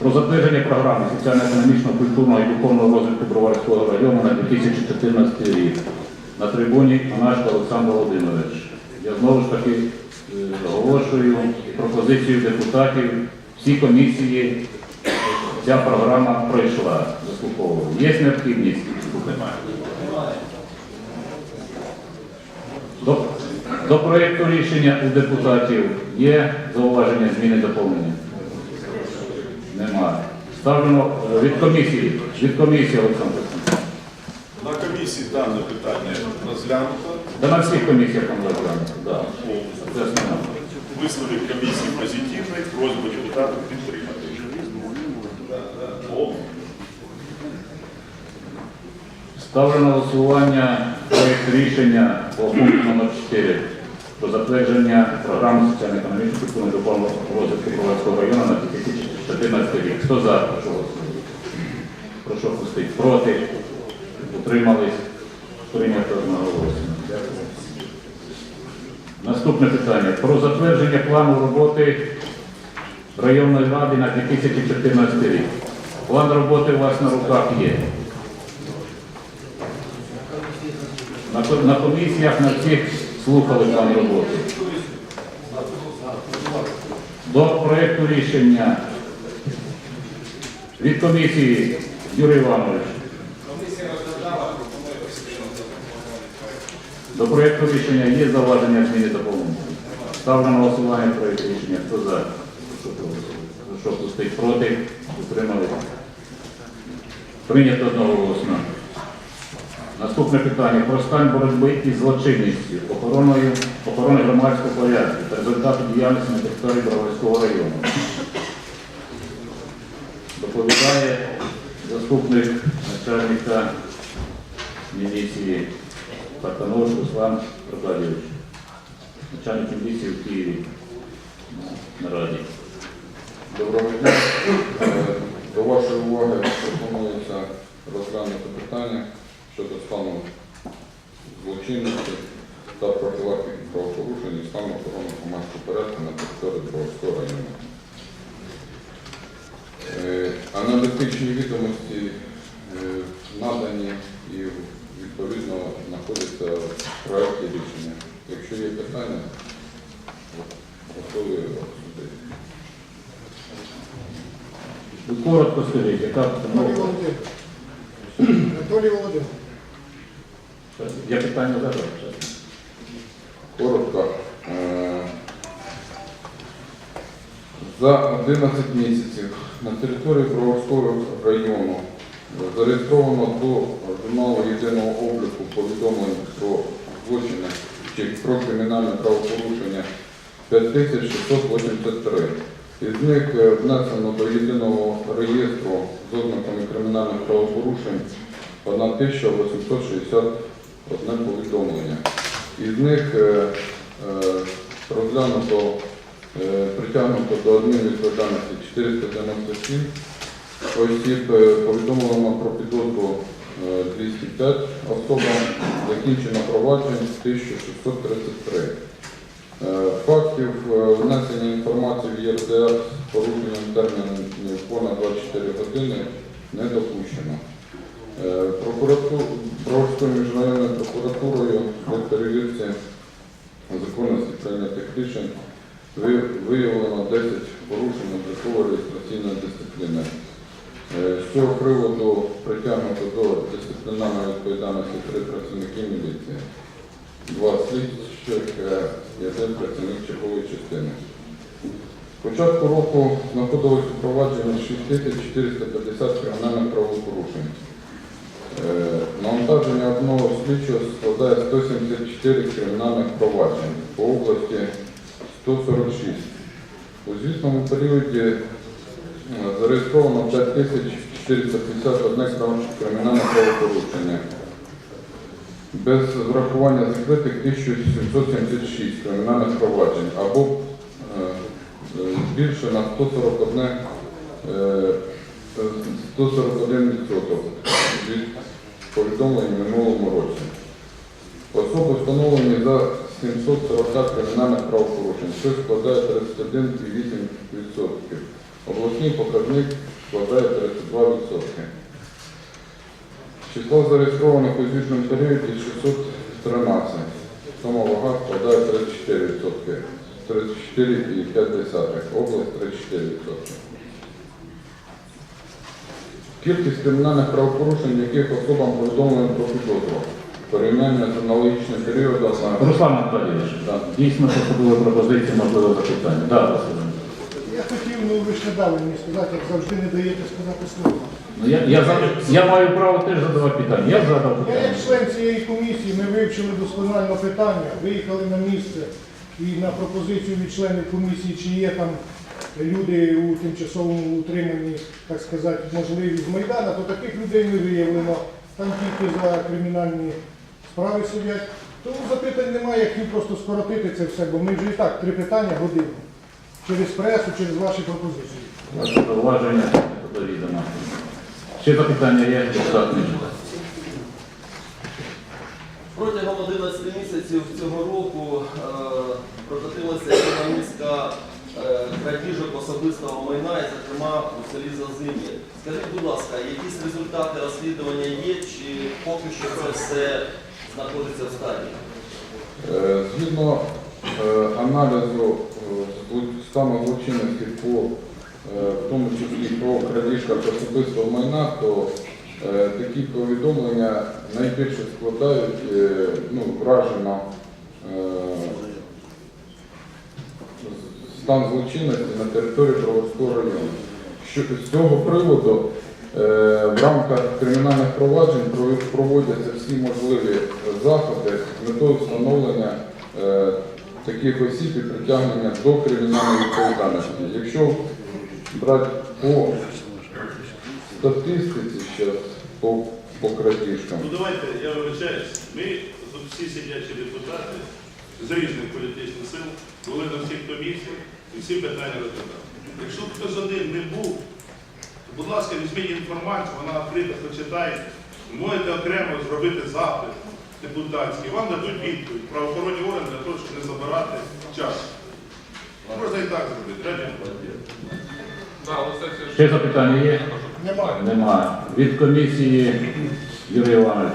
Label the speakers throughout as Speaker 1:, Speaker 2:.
Speaker 1: про затвердження програми соціально-економічного, культурного і духовного розвитку Броварського району на 2014 рік. На трибуні Анашко Олександр Володимирович. Я знову ж таки е, оголошую пропозицію депутатів. Всі комісії ця програма пройшла. Заслуховували. Є необхідність? До, до проєкту рішення у депутатів є зауваження, зміни, доповнення? Немає. Ставлено е, від комісії. Від комісії, Олександр.
Speaker 2: На комісії дане питання розглянуто.
Speaker 1: Та на всіх комісіях там розглянуто. Да. Це основне.
Speaker 2: Висновок комісії позитивний. Просьба депутатів підтримати.
Speaker 1: Ставлю на голосування проєкт рішення по пункту номер 4 про затвердження програми соціально-економічного культурного і розвитку Броварського району на 2014 рік. Хто за? Прошу пустити. Проти? Утримались? Прийнято одноголосно. Дякую. Наступне питання. Про затвердження плану роботи районної ради на 2014 рік. План роботи у вас на руках є. На комісіях на всіх слухали план роботи. До проєкту рішення від комісії Юрій Іванович. До проєкту рішення є зауваження зміни доповнення. Ставлю на голосування проєкт рішення. Хто за? Проголосувати. Прошу проти. Утримали. Прийнято одноголосно. Наступне питання про стан боротьби із злочинністю, охороною, охорони громадського порядку та результати діяльності на території Броварського району. Доповідає заступник начальника міліції Патанович Руслан Аркадійович, начальник міліції в Києві на нараді.
Speaker 3: Доброго дня. Е, До вашої уваги пропонується розглянути питання щодо стану злочинності та профілактики правопорушень і стану охорони громадського порядку на території Броварського району. Е, Аналітичні відомості е, надані і відповідно знаходяться в проєкті рішення. Якщо є питання, готові обсудити.
Speaker 1: Коротко скажіть, яка
Speaker 4: Анатолій
Speaker 1: ну,
Speaker 4: Володимирович.
Speaker 1: Я питання задав.
Speaker 3: Коротко. Е, За 11 місяців на території Броварського району зареєстровано до журналу єдиного обліку повідомлень про злочини чи про кримінальне правопорушення 5683. Із них е, внесено до єдиного реєстру з ознаками кримінальних правопорушень 1861 повідомлення. Із них е, е, розглянуто, е, притягнуто до адмінвідповідальності 497 осіб, повідомлено про підозру е, 205 особам, закінчено проваджень 1633. Е, Фактів внесення інформації в ЄРДР з порушенням термінів понад 24 години не допущено. Броварською міжнародною прокуратурою при перевірці законності прийнятих рішень виявлено 10 порушень облікової реєстраційної дисципліни. Е, З цього приводу притягнуто до дисциплінарної відповідальності три працівники міліції, два слідчих е, і один працівник чергової частини. Початку року знаходилось у провадженні 6450 кримінальних правопорушень. Е, Навантаження одного слідчого складає 174 кримінальних проваджень, по області 146. У звітному періоді е, зареєстровано 5451 кримінальне правопорушення. Без врахування закритих 1776 кримінальних проваджень або е, більше на 141 е, 141% від повідомлень в минулому році. Особи встановлені за 740 кримінальних правопорушень, що складає 31,8%. Обласний показник складає 32%. Число зареєстрованих у звітному періоді 613. Сума вага складає 34%. 34,5. Область 34%. Кількість кримінальних правопорушень, яких особам повідомлено про підозру. Порівняння з аналогічним періодом на
Speaker 1: Руслан Анатолійович,
Speaker 3: Так.
Speaker 1: дійсно поступили пропозиції, можливо, запитання. Да, Василь.
Speaker 4: Я хотів, ну ви ж не дали мені сказати, як завжди не даєте сказати слово.
Speaker 1: Ну, я, я, за- я маю право теж задавати питання. Я задав
Speaker 4: Я
Speaker 1: питання.
Speaker 4: як член цієї комісії, ми вивчили досконально питання, виїхали на місце і на пропозицію від членів комісії, чи є там люди у тимчасовому утриманні, так сказати, можливі з Майдана, то таких людей не виявлено. Там тільки за кримінальні справи сидять. Тому запитань немає, як їм просто скоротити це все, бо ми вже і так три питання годину. Через пресу, через ваші пропозиції.
Speaker 1: Ваше зауваження. Ще запитання є, депутат.
Speaker 5: Протягом 11 місяців цього року е, прокотилася ціла низка е, крадіжок особистого майна, і, зокрема у селі Зазим'я. Скажіть, будь ласка, якісь результати розслідування є, чи поки що це все знаходиться в стадії?
Speaker 3: Е, Згідно е, аналізу е, стану злочинності по е, в тому числі по крадіжках особистого майна, то е, такі повідомлення найбільше складають е, ну, вражено е, стан злочинності на території Броварського району. Що з цього приводу е, в рамках кримінальних проваджень проводяться всі можливі заходи з метою встановлення е, таких осіб і притягнення до кримінальної відповідальності. Якщо брати по статистиці зараз по, по крадіжкам,
Speaker 2: Ну давайте, я вибачаюсь, ми всі сидячі депутати з різних політичних сил були на всіх комісіях і всі питання розглядали. Якщо хтось один не був, то, будь ласка, візьміть інформацію, вона відкрита, почитайте. Можете окремо зробити запит депутатський, вам дадуть відповідь правоохоронні органи для того, щоб не забирати час. Можна і так зробити.
Speaker 1: Ще запитання є?
Speaker 4: Немає.
Speaker 1: Немає. Від комісії Юрій Іванович.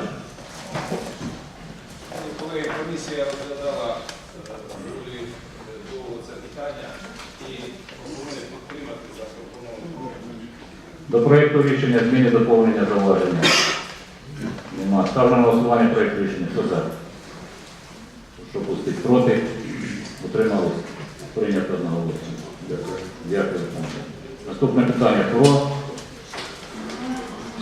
Speaker 6: Коли комісія розглядала е, доволі довго це питання і пропонує підтримати запропоновану
Speaker 1: До проєкту рішення зміни доповнення зауваження. Нема. Ставлю на голосування проєкт рішення. Хто за? Що пустить? Проти? Утримались? Прийнято одноголосно. Дякую. Дякую. Наступне питання про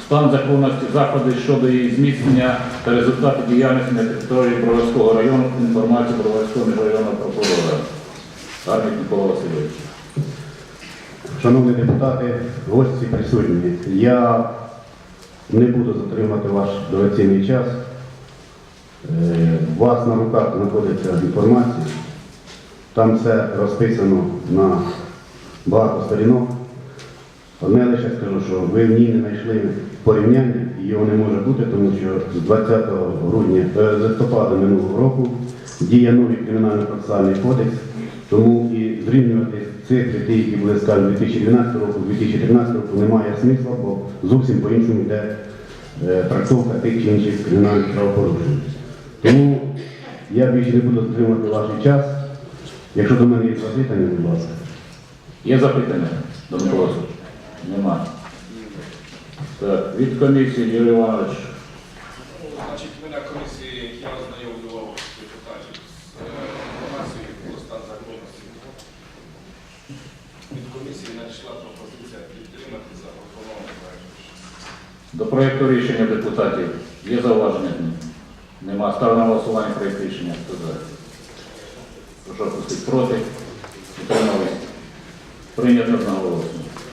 Speaker 1: стан законності заходи щодо її зміцнення та результати діяльності на території Броварського району. Інформацію Броварського міжрайонного прокурора. Гарник Микола Васильович.
Speaker 7: Шановні депутати, гості присутні, я не буду затримати ваш дорогоцінний час. Е, У вас на руках знаходиться інформація. Там все розписано на багато сторінок. Одне лише скажу, що ви в ній не знайшли порівняння, і його не може бути, тому що з 20 грудня, е, з листопада минулого року діє новий кримінально-процесуальний кодекс, тому і зрівнювати цифри, ті, які були сказані 2012 року, 2013 року, немає смисла, бо зовсім по-іншому йде е, трактовка тих чи інших кримінальних правопорушень. Тому я більше не буду затримувати ваш час. Якщо до мене є запитання, будь ласка.
Speaker 1: Є запитання до Микола Нема. Так, від комісії Юрій Іванович.
Speaker 6: Ну, Значить, ми на комісії я ознайомлював депутатів з е, інформацією про стан законності. Від комісії надійшла пропозиція підтримати запропонований проект.
Speaker 1: До проєкту рішення депутатів є зауваження? Нема. Ставлю на голосування проєкт рішення. Хто за? Прошу пустити проти. Прийнято одноголосно.